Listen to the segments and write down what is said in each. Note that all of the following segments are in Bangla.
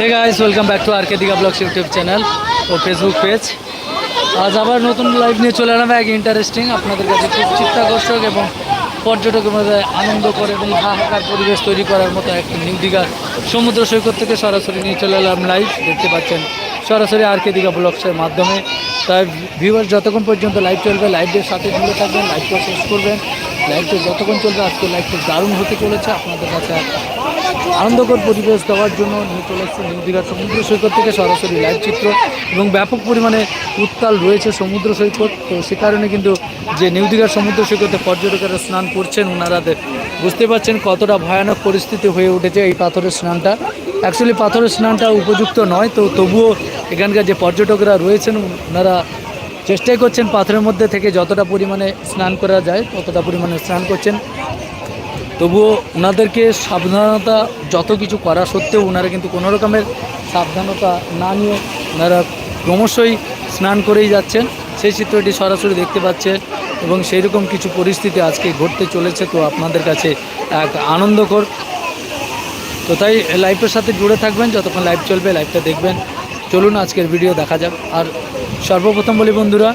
Hey guys welcome back to R K Digha vlogs YouTube channel O Facebook page আজ আবার নতুন লাইভ নিয়ে চলে এলাম। এক ইন্টারেস্টিং আপনাদের কাছে খুব চিত্তাকর্ষক এবং পর্যটকের মধ্যে আনন্দ করে এবং হাহাকার পরিবেশ তৈরি করার মতো একটা নিউ দীঘার সমুদ্র সৈকত থেকে সরাসরি নিয়ে চলে এলাম লাইভ দেখতে পাচ্ছেন সরাসরি আর কে দিঘা ব্লগসের মাধ্যমে। তাই ভিউয়ার যতক্ষণ পর্যন্ত লাইভ চলবে লাইভের সাথে জুড়ে থাকবেন লাইভটা শেষ করবেন। লাইভটা যতক্ষণ চলবে, আজকে লাইভটা দারুণ হতে চলেছে। আপনাদের কাছে আনন্দকর পরিবেশ দেওয়ার জন্য নিয়ে চলে এসছে নিউ দীঘার সমুদ্র সৈকত থেকে সরাসরি লাইভ চিত্র এবং ব্যাপক পরিমাণে উত্তাল রয়েছে সমুদ্র সৈকত। তো সে কারণে কিন্তু যে নিউ দীঘার সমুদ্র সৈকতে পর্যটকেরা স্নান করছেন ওনারা বুঝতে পারছেন কতটা ভয়ানক পরিস্থিতি হয়ে উঠেছে এই পাথরের স্নানটা। অ্যাকচুয়ালি পাথরের স্নানটা উপযুক্ত নয়, তো তবুও এখানকার যে পর্যটকরা রয়েছেন ওনারা চেষ্টাই করছেন পাথরের মধ্যে থেকে যতটা পরিমাণে স্নান করা যায়, ততটা পরিমাণে স্নান করছেন। তবুও ওনাদেরকে সাবধানতা যত কিছু করা সত্ত্বেও ওনারা কিন্তু কোনো রকমের সাবধানতা না নিয়ে ওনারা ক্রমশই স্নান করেই যাচ্ছেন। সেই চিত্রটি সরাসরি দেখতে পাচ্ছেন এবং সেই রকম কিছু পরিস্থিতি আজকে ঘটতে চলেছে তো আপনাদের কাছে এক আনন্দকর। তো তাই লাইভের সাথে জুড়ে থাকবেন, যতক্ষণ লাইভ চলবে লাইভটা দেখবেন। চলুন আজকের ভিডিও দেখা যাক। আর সর্বপ্রথম বলি বন্ধুরা,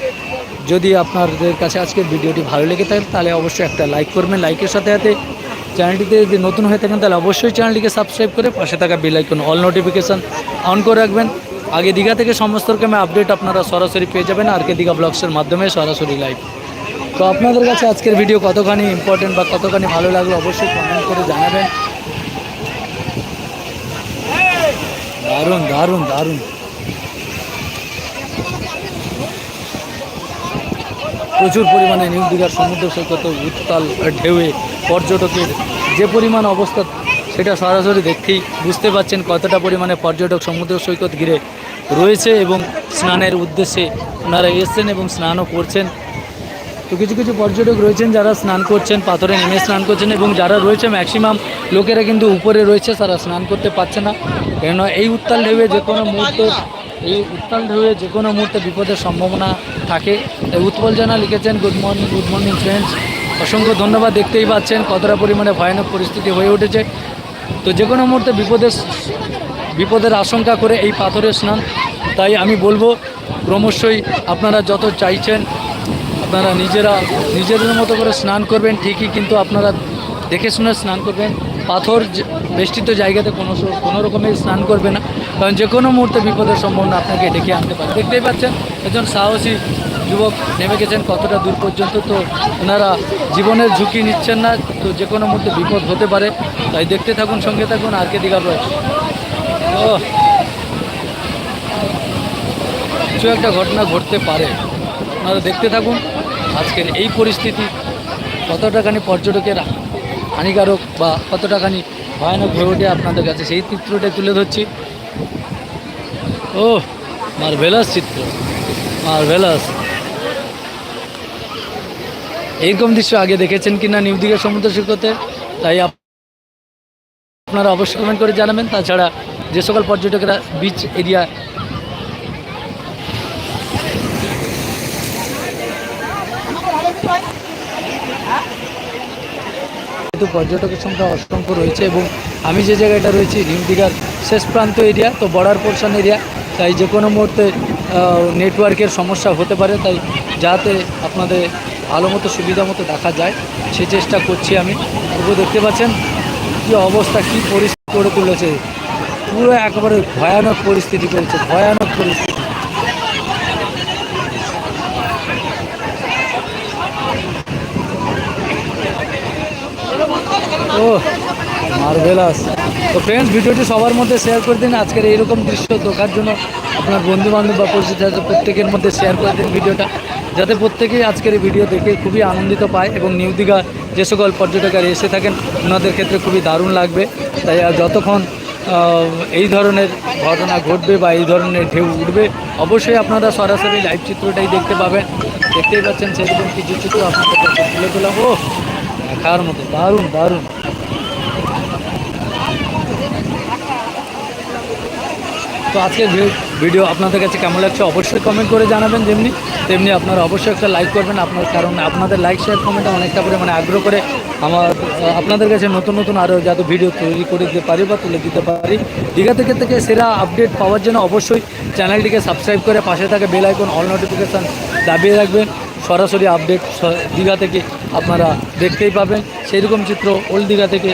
যদি আপনাদের কাছে আজকের ভিডিওটি ভালো লেগে থাকে তাহলে অবশ্যই একটা লাইক করবেন। লাইকের সাথে সাথে চ্যানেলটিতে যদি নতুন হয়ে থাকেন, তাহলে অবশ্যই চ্যানেলটিকে সাবস্ক্রাইব করে পাশে থাকা bell icon all notification on করে রাখবেন। আগে দীঘা থেকে সমস্ত রকমের আপডেট আপনারা সরাসরি পেয়ে যাবেন, আর কে দীঘা ব্লগসের মাধ্যমে সরাসরি লাইভ তো আপনাদের কাছে আজকের ভিডিও কতখানি ইম্পর্টেন্ট বা কতখানি ভালো লাগল, অবশ্যই কমেন্ট করে জানাবেন। দারুণ দারুণ দারুণ। প্রচুর পরিমাণে নিউ দীঘার সমুদ্র সৈকত, উত্তাল ঢেউয়ে পর্যটকের যে পরিমাণ অবস্থা, সেটা সরাসরি দেখতেই বুঝতে পাচ্ছেন কতটা পরিমাণে পর্যটক সমুদ্র সৈকত ঘিরে রয়েছে এবং স্নানের উদ্দেশ্যে ওনারা এসছেন এবং স্নানও করছেন। তো কিছু কিছু পর্যটক রয়েছেন যারা স্নান করছেন, পাথরে নেমে স্নান করছেন এবং যারা রয়েছে ম্যাক্সিমাম লোকেরা কিন্তু উপরে রয়েছে, তারা স্নান করতে পারছে না। কেননা এই উত্তাল ঢেউয়ে যে কোনো মুহূর্তে, এই উত্তাল ঢেউয়ে যে কোনো মুহূর্তে বিপদের সম্ভাবনা থাকে। তাই উৎপল জানা লিখেছেন good morning good morning friends অসংখ্য ধন্যবাদ, দেখতেই পাচ্ছেন কতটা পরিমাণে ভয়ানক পরিস্থিতি হয়ে উঠেছে। তো যে কোনো মুহূর্তে বিপদের বিপদের আশঙ্কা করে এই পাথরের স্নান। তাই আমি বলব, ক্রমশই আপনারা যত চাইছেন, আপনারা নিজেরা, নিজেদের মতো করে স্নান করবেন, ঠিকই কিন্তু আপনারা দেখে শুনে স্নান করবেন। পাথর বেষ্টিত জায়গাতে কোনো কোনো রকমের স্নান করবে না। কারণ যে কোনো মুহূর্তে বিপদের সম্ভাবনা আপনাকে ডেকে আনতে পারে। দেখতেই পাচ্ছেন, একজন সাহসী যুবক নেমে গেছেন কতটা দূর পর্যন্ত। তো ওনারা জীবনের ঝুঁকি নিচ্ছেন না, তো যে কোনো মুহূর্তে বিপদ হতে পারে। তাই দেখতে থাকুন, সঙ্গে থাকুন, আর কে দীঘা রয়েছে। কিছু একটা ঘটনা ঘটতে পারে। আপনারা দেখতে থাকুন, আজকের এই পরিস্থিতি কতটাখানি পর্যটকের হানিকারক বা কতটাখানি ভয়ানক হয়ে ওঠে আপনাদের কাছে? সেই চিত্রটা তুলে ধরছি। ও মার্ভেলাস চিত্র। মার্ভেলাস। এইরকম দৃশ্য আগে দেখেছেন কিনা নিউ দীঘা সমুদ্র সৈকতে তাই আপ- আপনারা অবশ্যই কমেন্ট করে জানাবেন। তাছাড়া যে সকল পর্যটকেরা বিচ এরিয়া কিন্তু পর্যটকের সংখ্যা অসংখ্য রয়েছে এবং আমি যে জায়গাটা রয়েছি নিউ দীঘার শেষ প্রান্ত এরিয়া তো বর্ডার পোর্শন এরিয়া তাই যে কোনো মুহূর্তে নেটওয়ার্কের সমস্যা হতে পারে, তাই যাতে আপনাদের ভালো মতো, সুবিধা মতো দেখা যায়, সে চেষ্টা করছি আমি। তবুও দেখতে পাচ্ছেন কী অবস্থা, কী পরিস্থিতি করে তুলেছে। পুরো একেবারে ভয়ানক পরিস্থিতি করেছে, ভয়ানক পরিস্থিতি। ও, মার্ভেলাস। তো ফ্রেন্ডস ভিডিওটি সবার মধ্যে শেয়ার করে দিন, আজকের এইরকম দৃশ্য দেখার জন্য আপনার বন্ধু বান্ধব বা পরিচিত আছে, প্রত্যেকের মধ্যে শেয়ার করে দিন ভিডিওটা, যাতে প্রত্যেকেই আজকের এই ভিডিও দেখে খুবই আনন্দিত পায় এবং নিউ দীঘা যে সকল পর্যটকেরা এসে থাকেন, ওনাদের ক্ষেত্রে খুবই দারুণ লাগবে। তাই যতক্ষণ এই ধরনের ঘটনা ঘটবে বা এই ধরনের ঢেউ উঠবে, অবশ্যই আপনারা সরাসরি লাইভ চিত্রটাই দেখতে পাবেন। দেখতেই পাচ্ছেন, সেরকম কিছু চিত্র আপনাদের তুলে তোলা ও দেখার মতো, দারুণ দারুণ। তো আজকের ভি- ভিডিও আপনাদের কাছে কেমন লাগছে অবশ্যই কমেন্ট করে জানাবেন যেমনি, তেমনি আপনারা অবশ্যই একটা লাইক করবেন। আপনার, কারণ আপনাদের লাইক শেয়ার কমেন্টে অনেকটা পরিমাণে আগ্রহ করে আমার আপনাদের কাছে নতুন নতুন আরও যাতে ভিডিও তৈরি করে দিতে পারি বা তুলে দিতে পারি। দীঘা থেকে থেকে সেরা আপডেট পাওয়ার জন্য অবশ্যই চ্যানেলটিকে সাবস্ক্রাইব করে পাশে থাকে বেল আইকন অল নোটিফিকেশান দাবিয়ে রাখবেন। সরাসরি আপডেট দীঘা থেকে আপনারা দেখতেই পাবেন। সেই রকম চিত্র ওল্ড দীঘা থেকে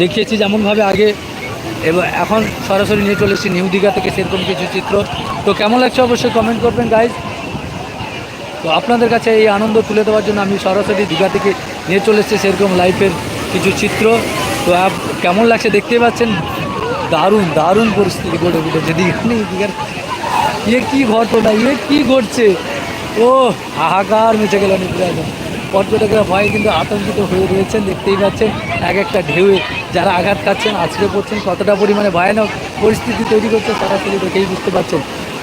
দেখিয়েছি যেমনভাবে আগে। এবং এখন সরাসরি নিয়ে চলে এসেছি নিউ দীঘা থেকে সেরকম কিছু চিত্র। তো কেমন লাগছে অবশ্যই কমেন্ট করবেন গাইজ তো আপনাদের কাছে এই আনন্দ তুলে দেওয়ার জন্য আমি সরাসরি দীঘা থেকে নিয়ে চলে এসেছি সেরকম লাইফের কিছু চিত্র। তো কেমন লাগছে দেখতেই পাচ্ছেন? দারুণ দারুণ পরিস্থিতি গড়ে উঠেছে দীঘা নেই দীঘার ইয়ে কী ঘটনা? ইয়ে কী ঘটছে? ও হাহাকার মেচে গেল পুরো একদম। পর্যটকরা ভয়ে কিন্তু আতঙ্কিত হয়ে রয়েছেন, দেখতেই পাচ্ছেন এক একটা ঢেউয়ে যারা আঘাত খাচ্ছেন, আছড়ে পড়ছেন, কতটা পরিমাণে ভয়ানক পরিস্থিতি তৈরি করছে সরাসরি দেখেই বুঝতে পারছেন।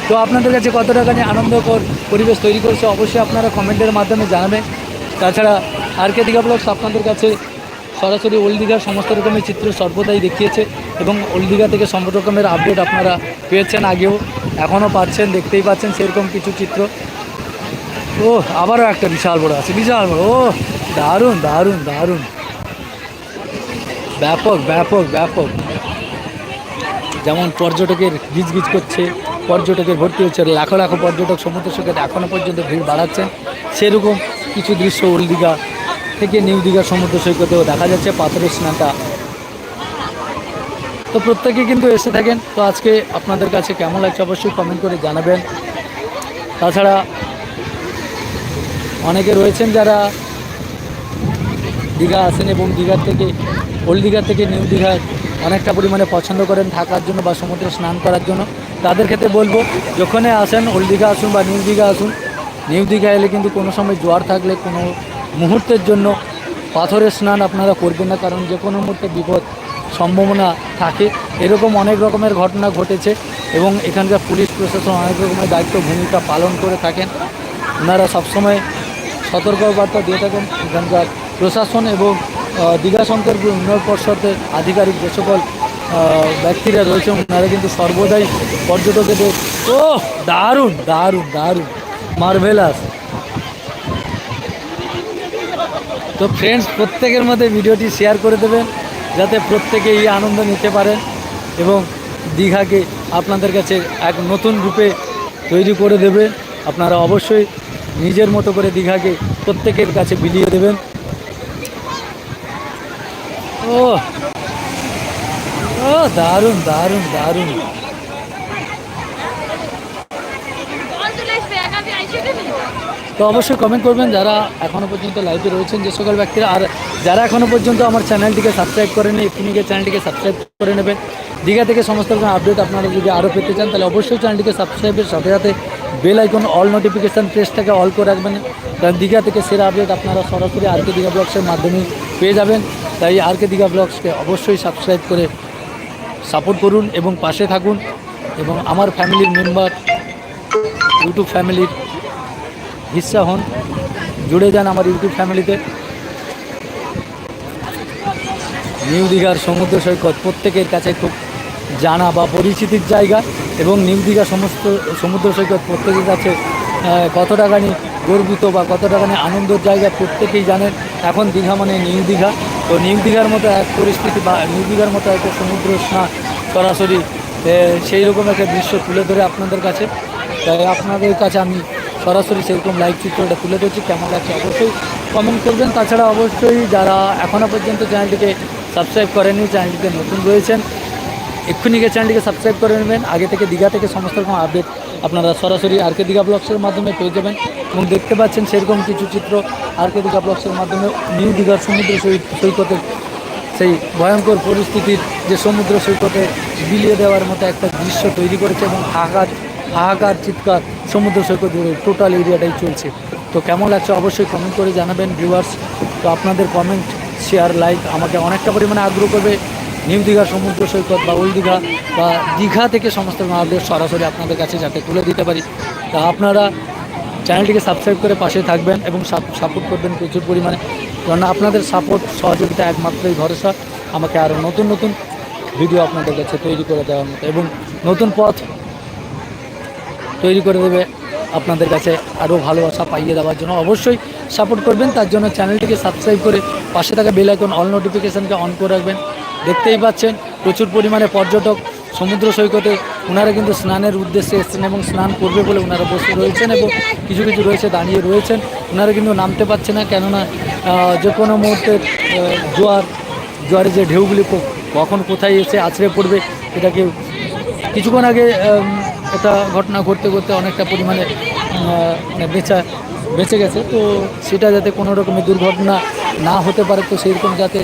তো আপনাদের কাছে কত টাকা নিয়ে আনন্দকর পরিবেশ তৈরি করছে, অবশ্যই আপনারা কমেন্টের মাধ্যমে জানাবেন। তাছাড়া আর কে দীঘা ব্লগস আপনাদের কাছে সরাসরি ওল্ড দীঘার সমস্ত রকমের চিত্র সর্বদাই দেখিয়েছে এবং ওল্ড দীঘা থেকে সমস্ত রকমের আপডেট আপনারা পেয়েছেন আগেও, এখনও পাচ্ছেন, দেখতেই পাচ্ছেন সেরকম কিছু চিত্র। ও আবারও একটা বিশাল বড় আছে, বিশাল বড় ও দারুণ দারুণ দারুণ। ব্যাপক ব্যাপক ব্যাপক। যেমন পর্যটকের গিজ গিজ করছে, পর্যটকের ভর্তি হচ্ছে, লাখো লাখো পর্যটক সমুদ্র সৈকত এখনও পর্যন্ত ভিড় বাড়াচ্ছেন সেরকম কিছু দৃশ্য ওল্ড দীঘা থেকে নিউ দীঘা সমুদ্র সৈকতেও দেখা যাচ্ছে, পাথরের স্নানটা। তো প্রত্যেকে কিন্তু এসে থাকেন। তো আজকে আপনাদের কাছে কেমন লাগছে অবশ্যই কমেন্ট করে জানাবেন। তাছাড়া অনেকে রয়েছেন যারা দীঘা আসেন এবং দীঘার থেকে, ওল্ড দীঘার থেকে নিউ দীঘার অনেকটা পরিমাণে পছন্দ করেন থাকার জন্য বা সমুদ্রে স্নান করার জন্য। তাদের ক্ষেত্রে বলব, যখনই আসেন ওল্ড দীঘা আসুন বা নিউ দীঘা আসুন, নিউ দীঘা এলে কিন্তু কোনো সময় জোয়ার থাকলে কোনো মুহূর্তের জন্য পাথরের স্নান আপনারা করবেন না, কারণ যে কোনো মুহূর্তে বিপদ সম্ভাবনা থাকে। এরকম অনেক রকমের ঘটনা ঘটেছে এবং এখানকার পুলিশ প্রশাসন অনেক রকমের দায়িত্ব ভূমিকা পালন করে থাকেন। ওনারা সবসময় সতর্কবার্তা দিয়ে থাকেন এখানকার প্রশাসন এবং দীঘা শঙ্কর উন্নয়ন পর্ষদের আধিকারিক যে সকল ব্যক্তিরা রয়েছেন ওনারা কিন্তু সর্বদাই পর্যটকদের, ও, দারুণ দারুণ দারুণ, মার্ভেলাস। তো ফ্রেন্ডস প্রত্যেকের মধ্যে ভিডিওটি শেয়ার করে দেবেন, যাতে প্রত্যেকে এই আনন্দ নিতে পারেন এবং দীঘাকে আপনাদের কাছে এক নতুন রূপে তৈরি করে দেবে। আপনারা অবশ্যই নিজের মতো করে দীঘাকে প্রত্যেকের কাছে বিলিয়ে দেবেন। ও ও, দারুণ দারুণ দারুণ। তো অবশ্যই কমেন্ট করবেন যারা এখনও পর্যন্ত লাইভে রয়েছেন যে সকল ব্যক্তিরা। আর যারা এখনও পর্যন্ত আমার চ্যানেলটিকে সাবস্ক্রাইব করেনি এক্ষুনি গিয়ে চ্যানেলটিকে সাবস্ক্রাইব করে নেবেন। দীঘা থেকে সমস্ত রকম আপডেট আপনারা যদি আরও পেতে চান, তাহলে অবশ্যই চ্যানেলটিকে সাবস্ক্রাইবের সাথে সাথে বেল আইকন অল নোটিফিকেশান প্রেসটাকে অল করে রাখবেন। কারণ দীঘা থেকে সেরা আপডেট আপনারা সরাসরি আর কে দীঘা ব্লগসের মাধ্যমে পেয়ে যাবেন। তাই আর কে দীঘা ব্লগসকে অবশ্যই সাবস্ক্রাইব করে সাপোর্ট করুন এবং পাশে থাকুন এবং আমার ফ্যামিলির মেম্বার, ইউটিউব ফ্যামিলির হিস্সা হন, জুড়ে যান আমার ইউটিউব ফ্যামিলিতে। নিউ দীঘার সমুদ্র সৈকত প্রত্যেকের কাছে খুব জানা বা পরিচিতির জায়গা এবং নিউ দীঘা সমস্ত, সমুদ্র সৈকত প্রত্যেকের কাছে কত টাকা নিয়ে গর্বিত বা কত টাকা নিয়ে আনন্দের জায়গা প্রত্যেকেই জানেন এখন দীঘা মানে নিউ দীঘা। তো নিউ দীঘার মতো এক পরিস্থিতি বা নিউ দীঘার মতো একটা সমুদ্র স্নান সরাসরি সেই রকম একটা দৃশ্য তুলে ধরে আপনাদের কাছে। তাই আপনাদের কাছে আমি সরাসরি সেরকম লাইভ চিত্রটা তুলে ধরছি। কেমন লাগছে অবশ্যই কমেন্ট করবেন। তাছাড়া অবশ্যই যারা এখনও পর্যন্ত চ্যানেলটিকে সাবস্ক্রাইব করেনি চ্যানেলটিতে নতুন রয়েছেন এক্ষুনি গিয়ে চ্যানেলটিকে সাবস্ক্রাইব করে নেবেন। আগে থেকে দীঘা থেকে সমস্ত রকম আপডেট আপনারা সরাসরি আর কে দীঘা ব্লগসের মাধ্যমে পেয়ে যাবেন এবং দেখতে পাচ্ছেন সেরকম কিছু চিত্র আর কে দীঘা ব্লগসের মাধ্যমে নিউ দীঘার সমুদ্র সৈকতের সেই ভয়ঙ্কর পরিস্থিতির যে সমুদ্র সৈকতে বিলিয়ে দেওয়ার মতো একটা দৃশ্য তৈরি করেছে এবং হাহাকার হাহাকার, চিৎকার সমুদ্র সৈকত জুড়ে টোটাল এরিয়াটাই চলছে। তো কেমন লাগছে অবশ্যই কমেন্ট করে জানাবেন ভিউয়ার্স তো আপনাদের কমেন্ট শেয়ার লাইক আমাকে অনেকটা পরিমাণে আগ্রহ করবে। নিউ দীঘা সমুদ্র সৈকত বা ওল্ড দীঘা বা দীঘা থেকে সমস্ত আপডেট সরাসরি আপনাদের কাছে যাতে তুলে দিতে পারি। তা আপনারা চ্যানেলটিকে সাবস্ক্রাইব করে পাশে থাকবেন এবং সাপোর্ট করবেন প্রচুর পরিমাণে। কারণ আপনাদের সাপোর্ট, সহযোগিতা একমাত্রই ভরসা। আমাকে আরও নতুন নতুন ভিডিও আপনাদের কাছে তৈরি করে দেওয়ার মতো এবং নতুন পথ তৈরি করে দেবে আপনাদের কাছে আরও ভালোবাসা পাইয়ে দেওয়ার জন্য অবশ্যই সাপোর্ট করবেন। তার জন্য চ্যানেলটিকে সাবস্ক্রাইব করে পাশে থাকা বেল আইকন, অল নোটিফিকেশানকে অন করে রাখবেন। দেখতেই পাচ্ছেন, প্রচুর পরিমাণে পর্যটক সমুদ্র সৈকতে ওনারা কিন্তু স্নানের উদ্দেশ্যে এসেছেন এবং স্নান করবে বলে ওনারা বসে রয়েছেন এবং কিছু কিছু রয়েছে, দাঁড়িয়ে রয়েছেন। ওনারা কিন্তু নামতে পারছে না, কেননা যে কোনো মুহূর্তে জোয়ার, জোয়ারে যে ঢেউগুলি কখন কোথায় এসে আছড়ে পড়বে, এটাকে কিছুক্ষণ আগে একটা ঘটনা ঘটতে ঘটতে অনেকটা পরিমাণে মানে বেঁচা, বেঁচে গেছে। তো সেটা যাতে কোনো রকমের দুর্ঘটনা না হতে পারে, তো সেইরকম যাতে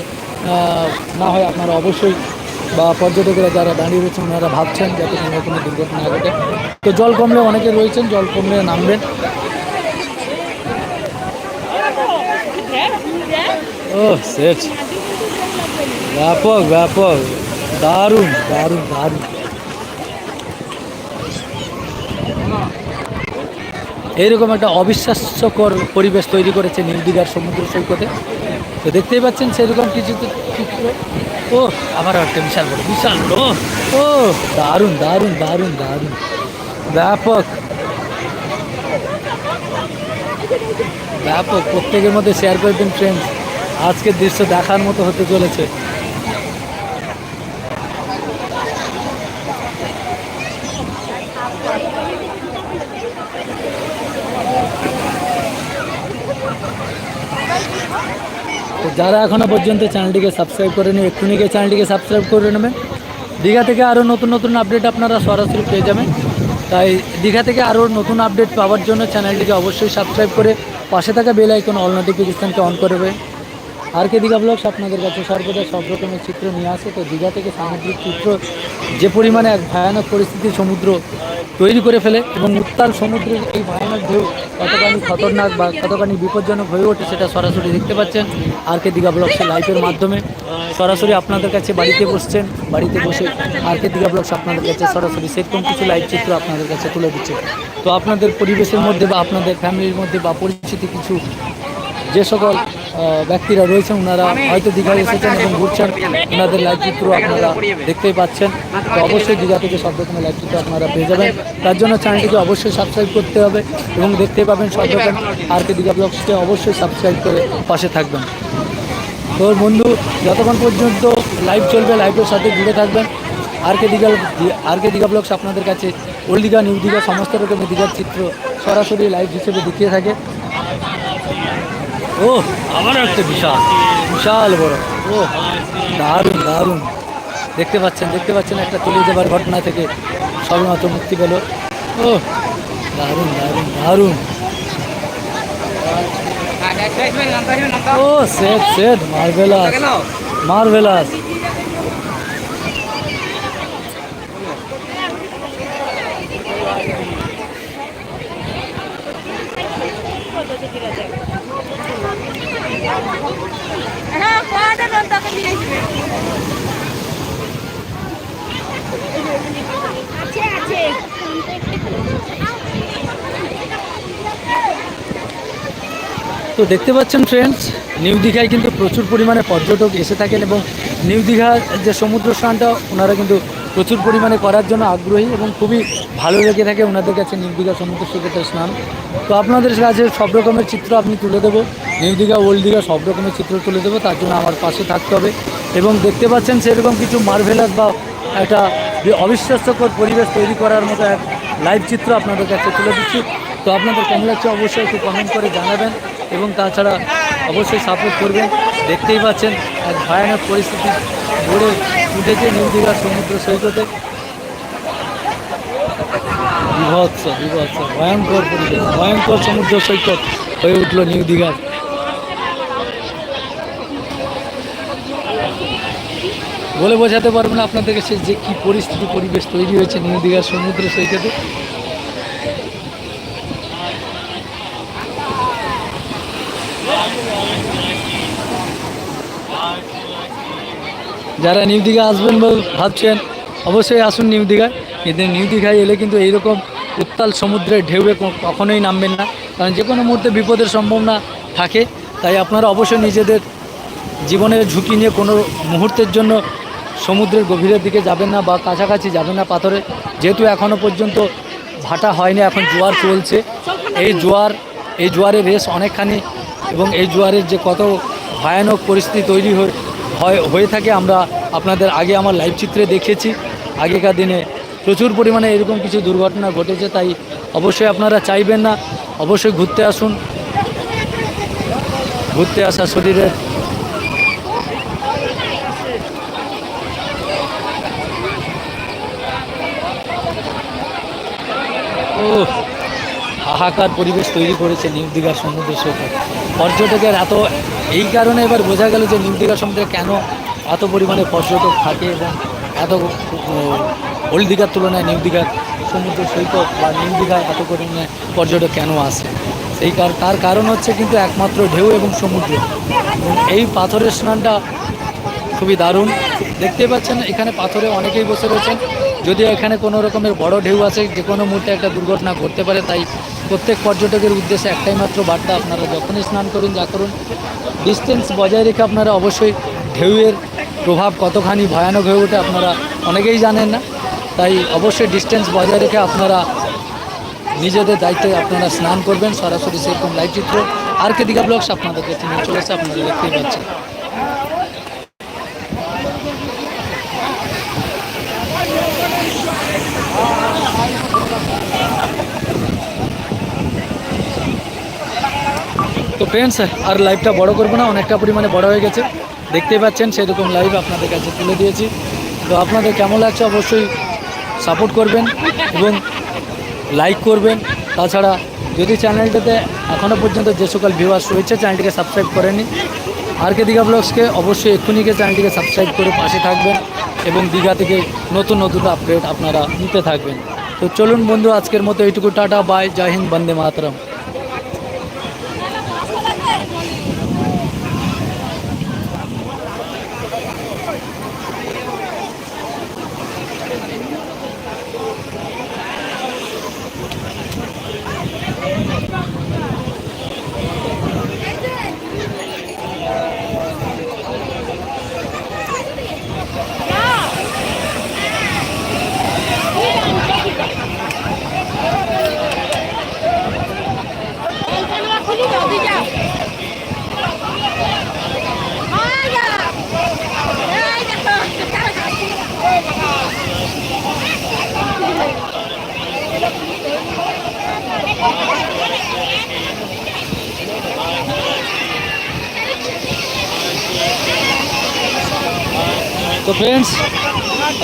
না হয় আপনারা অবশ্যই বা পর্যটকেরা যারা দাঁড়িয়ে রয়েছেন, ওনারা ভাবছেন যাতে কোনো রকমের দুর্ঘটনা ঘটে। তো জল কমলে অনেকে রয়েছেন, জল কমলে নামবেন। ও, সেট। ব্যাপক ব্যাপক। দারুণ দারুণ দারুণ। এইরকম একটা অবিশ্বাস্যকর পরিবেশ তৈরি করেছে নীল দীঘার সমুদ্র সৈকতে। তো দেখতেই পাচ্ছেন সেরকম কিছু তো ও আবার একটা বিশাল বড় বিশাল বড়। ও, দারুণ দারুণ দারুণ দারুণ। ব্যাপক। ব্যাপক, প্রত্যেকের মধ্যে শেয়ার করবেন ফ্রেন্ডস আজকের দৃশ্য দেখার মতো হতে চলেছে। তো যারা এখনও পর্যন্ত চ্যানেলটিকে সাবস্ক্রাইব করেনি গিয়ে চ্যানেলটিকে সাবস্ক্রাইব করে নেবেন দীঘা থেকে আরও নতুন নতুন আপডেট আপনারা সরাসরি পেয়ে যাবেন। তাই দীঘা থেকে আরও নতুন আপডেট পাওয়ার জন্য চ্যানেলটিকে অবশ্যই সাবস্ক্রাইব করে পাশে থাকা বেল আইকন অল নোটিফিকেশানকে অন করবে আর কে দীঘা ব্লগস আপনাদের কাছে সর্বদা সব রকমের চিত্র নিয়ে আসে। তো দীঘা থেকে সামুদ্রিক চিত্র যে পরিমাণে এক ভয়ানক পরিস্থিতি সমুদ্র তৈরি করে ফেলে এবং উত্তাল সমুদ্রের এই ভয়ানক ঢেউ কতখানি খতরনাক বা কতখানি বিপজ্জনক হয়ে ওঠে সেটা সরাসরি দেখতে পাচ্ছেন। আর কে দীঘা ব্লগসের লাইভের মাধ্যমে সরাসরি আপনাদের কাছে বাড়িতে বসছেন। বাড়িতে বসে আর কে দীঘা ব্লগস আপনাদের কাছে সরাসরি সেরকম কিছু লাইভ চিত্র আপনাদের কাছে তুলে দিচ্ছে। তো আপনাদের পরিবেশের মধ্যে বা আপনাদের ফ্যামিলির মধ্যে বা পরিচিতি কিছু যে সকল ব্যক্তিরা রয়েছেন, ওনারা হয়তো দীঘায় এসেছেন এবং ঘুরছেন। ওনাদের লাইভ চিত্র আপনারা দেখতেই পাচ্ছেন। তো অবশ্যই দীঘা থেকে সব রকমের লাইভ চিত্র আপনারা পেয়ে যাবেন। তার জন্য চ্যানেলটিকে অবশ্যই সাবস্ক্রাইব করতে হবে এবং দেখতে পাবেন সব রকম আর কে দীঘা ব্লগসকে অবশ্যই সাবস্ক্রাইব করে পাশে থাকবেন। তো বন্ধু, যতক্ষণ পর্যন্ত লাইভ চলবে লাইভের সাথে জুড়ে থাকবেন। R K Digha, R K Digha vlogs আপনাদের কাছে, ওল্ড দীঘা নিউ দীঘা, সমস্ত রকমের দীঘার চিত্র সরাসরি লাইভ হিসেবে দেখিয়ে থাকে। ও আবার একটা বিশাল বিশাল বড়। ও দারুণ দারুণ। দেখতে পাচ্ছেন দেখতে পাচ্ছেন একটা তুলে দেবার ঘটনা থেকে সবেমাত্র মুক্তি পেল। ও দারুণ দারুণ দারুণ। ও সেট সেট মার্ভেলাস মার্ভেলাস হ্যাঁ কয়টা নন্দাকে নিয়ে আসবে আছে আছে তো দেখতে পাচ্ছেন ফ্রেন্ডস নিউ দীঘায় কিন্তু প্রচুর পরিমাণে পর্যটক এসে থাকেন এবং নিউ দীঘার যে সমুদ্র স্নানটা ওনারা কিন্তু প্রচুর পরিমাণে করার জন্য আগ্রহী এবং খুবই ভালো লেগে থাকে ওনাদের কাছে নিউ দীঘা সমুদ্র সৈকতের স্নান। তো আপনাদের কাছে সব রকমের চিত্র আপনি তুলে দেবো। নিউ দীঘা, ওল্ড দীঘা সব রকমের চিত্র তুলে দেবো, তার জন্য আমার পাশে থাকতে হবে। এবং দেখতে পাচ্ছেন সেরকম কিছু মার্ভেলাস বা একটা অবিশ্বাস্যকর পরিবেশ তৈরি করার মতো এক লাইভ চিত্র আপনাদের কাছে তুলে দিচ্ছি। তো আপনাদের কেমন লাগছে অবশ্যই একটু কমেন্ট করে জানাবেন। এবং তাছাড়া অবশ্যই সাপোর্ট করবেন। দেখতেই পাচ্ছেন এক ভয়ানক পরিস্থিতি। গড়ে উঠেছে নিউ দীঘার সমুদ্র সৈকতে। বিভৎস বিভৎস, ভয়ঙ্কর পরিবেশ, ভয়ঙ্কর সমুদ্র সৈকত হয়ে উঠল নিউ দীঘার বলে বোঝাতে পারব না আপনাদের কাছে যে কি পরিস্থিতি, পরিবেশ তৈরি হয়েছে নিউ দীঘার সমুদ্র সৈকতে। যারা নিউ দীঘা আসবেন বলে ভাবছেন, অবশ্যই আসুন নিউ দীঘায়। কিন্তু নিউ দীঘায় এলে কিন্তু এইরকম উত্তাল সমুদ্রের ঢেউয়ে কখনোই নামবেন না। কারণ যে কোনো মুহূর্তে বিপদের সম্ভাবনা থাকে। তাই আপনারা অবশ্যই নিজেদের জীবনের ঝুঁকি নিয়ে কোনো মুহূর্তের জন্য সমুদ্রের গভীরের দিকে যাবেন না বা কাছাকাছি যাবেন না পাথরে। যেহেতু এখনও পর্যন্ত ভাটা হয়নি, এখন জোয়ার চলছে। এই জোয়ার, এই জোয়ারের রেস অনেকখানি এবং এই জোয়ারের যে কত ভয়ানক পরিস্থিতি তৈরি হয়ে- হয়, হয়ে থাকে। আমরা আপনাদের আগে আমার লাইভ চিত্রে দেখেছি। আগেকার দিনে প্রচুর পরিমাণে এরকম কিছু দুর্ঘটনা ঘটেছে, তাই অবশ্যই আপনারা চাইবেন না। অবশ্যই ঘুরতে আসুন। ঘুরতে আসা শরীরের ও হাহাকার পরিবেশ তৈরি করেছে নিউ দীঘার সমুদ্র সৈকত। পর্যটকের এত, এই কারণে এবার বোঝা গেল যে নিউ দীঘা সমুদ্রে কেন এত পরিমাণে পর্যটক থাকে এবং এত ওল্ড দীঘার তুলনায় নিউ দীঘার সমুদ্র সৈকত বা নিউ দীঘায় এত পরিমাণে পর্যটক কেন আসে? সেই তার কারণ হচ্ছে কিন্তু একমাত্র ঢেউ এবং সমুদ্র। এই পাথরের স্নানটা খুবই দারুণ। দেখতে পাচ্ছেন, এখানে পাথরে অনেকেই বসে রয়েছেন। যদিও এখানে কোনো রকমের বড় ঢেউ আছে, যে কোনো মুহূর্তে একটা দুর্ঘটনা ঘটতে পারে, তাই প্রত্যেক পর্যটকের উদ্দেশ্যে একটাই মাত্র বার্তা, আপনারা যখনই স্নান করুন, যা করুন ডিস্টেন্স বজায় রেখে আপনারা অবশ্যই ঢেউয়ের প্রভাব কতখানি ভয়ানক হয়ে ওঠে আপনারা অনেকেই জানেন না। তাই অবশ্যই ডিস্টেন্স বজায় রেখে আপনারা নিজেদের দায়িত্বে আপনারা স্নান করবেন। সরাসরি সেরকম লাইভ চিত্র, আর কে দীঘা ব্লগস আপনাদের কাছে নিয়ে চলেছে আপনারা দেখতেই পাচ্ছেন। তো ফ্রেন্ডস আর লাইভটা বড় করব না, অনেকটা পরিমাণে বড় হয়ে গেছে। দেখতেই পাচ্ছেন, সেরকম লাইভ আপনাদের কাছে তুলে দিয়েছি। তো আপনাদের কেমন লাগছে অবশ্যই সাপোর্ট করবেন এবং লাইক করবেন। তাছাড়া যদি চ্যানেলটাতে এখনও পর্যন্ত যে সকল ভিউয়ার্স রয়েছে চ্যানেলটিকে সাবস্ক্রাইব করেনি আর কে দীঘা ব্লগসকে অবশ্যই এক্ষুনি গিয়ে চ্যানেলটিকে সাবস্ক্রাইব করে পাশে থাকবেন এবং দীঘা থেকে নতুন নতুন আপডেট আপনারা নিতে থাকবেন। তো চলুন বন্ধু, আজকের মতো এইটুকু, টাটা বাই জয় হিন্দ, বন্দে মাতরম। তো ফ্রেন্ডস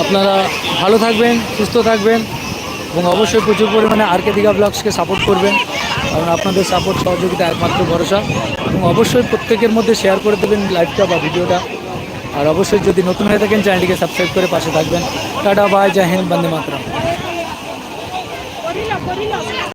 আপনারা ভালো থাকবেন, সুস্থ থাকবেন এবং অবশ্যই প্রচুর পরিমাণে আর কে দীঘা ব্লগসকে সাপোর্ট করবেন কারণ আপনাদের সাপোর্ট সহযোগিতা একমাত্র ভরসা এবং অবশ্যই প্রত্যেকের মধ্যে শেয়ার করে দেবেন লাইভটা বা ভিডিওটা আর অবশ্যই যদি নতুন হয়ে থাকেন চ্যানেলটিকে সাবস্ক্রাইব করে পাশে থাকবেন। টাটা বাই জয় হিন্দ, বন্দে করিল